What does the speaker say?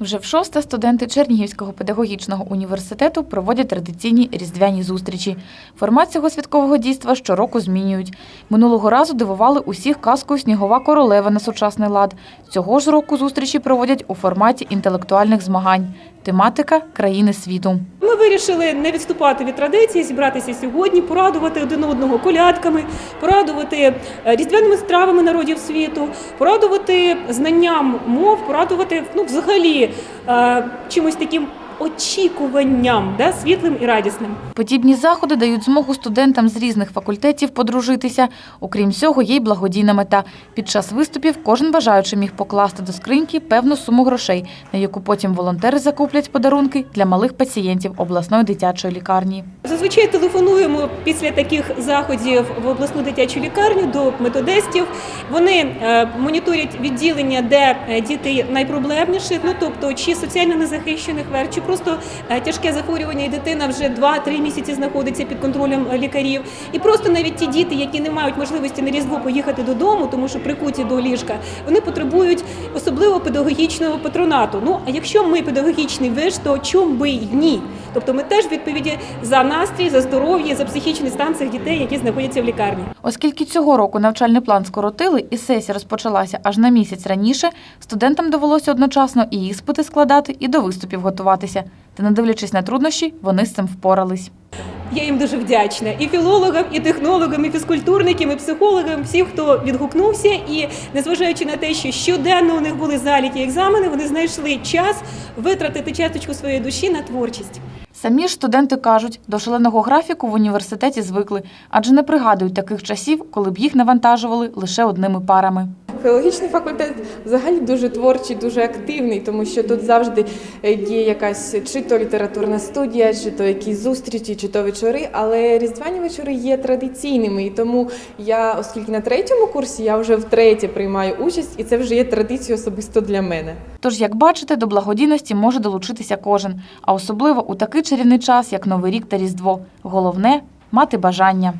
Вже в шосте студенти Чернігівського педагогічного університету проводять традиційні різдвяні зустрічі. Формат цього святкового дійства щороку змінюють. Минулого разу дивували усіх казкою Снігова королева на сучасний лад. Цього ж року зустрічі проводять у форматі інтелектуальних змагань. Тематика країни світу. Ми вирішили не відступати від традиції, зібратися сьогодні, порадувати один одного колядками, порадувати е, різдвяними стравами народів світу, порадувати знанням мов, порадувати ну, взагалі е, чимось таким очікуванням, да, світлим і радісним. Подібні заходи дають змогу студентам з різних факультетів подружитися. Окрім цього, є й благодійна мета. Під час виступів кожен бажаючий міг покласти до скриньки певну суму грошей, на яку потім волонтери закуплять подарунки для малих пацієнтів обласної дитячої лікарні. Зазвичай телефонуємо після таких заходів в обласну дитячу лікарню до методистів. Вони е, моніторять відділення, де е, діти найпроблемніші, ну тобто чи соціально незахищених чи просто е, тяжке захворювання, і дитина вже 2-3 місяці знаходиться під контролем е, лікарів. І просто навіть ті діти, які не мають можливості на різдво поїхати додому, тому що прикуті до ліжка, вони потребують особливо педагогічного патронату. Ну а якщо ми педагогічний виш, то чому би й ні? Тобто ми теж відповіді за настрій, за здоров'я, за психічний стан цих дітей, які знаходяться в лікарні. Оскільки цього року навчальний план скоротили і сесія розпочалася аж на місяць раніше, студентам довелося одночасно і іспити складати, і до виступів готуватися. Та не дивлячись на труднощі, вони з цим впорались. Я їм дуже вдячна і філологам, і технологам, і фізкультурникам, і психологам, всім, хто відгукнувся. І незважаючи на те, що щоденно у них були заліті екзамени, вони знайшли час витратити часточку своєї душі на творчість. Самі ж студенти кажуть, до шаленого графіку в університеті звикли, адже не пригадують таких часів, коли б їх навантажували лише одними парами. Філологічний факультет взагалі дуже творчий, дуже активний, тому що тут завжди е, є якась чи то літературна студія, чи то якісь зустрічі, чи то вечори. Але різдвяні вечори є традиційними. І тому я, оскільки на третьому курсі, я вже втретє приймаю участь, і це вже є традицією особисто для мене. Тож, як бачите, до благодійності може долучитися кожен, а особливо у такий чарівний час, як Новий рік та Різдво. Головне мати бажання.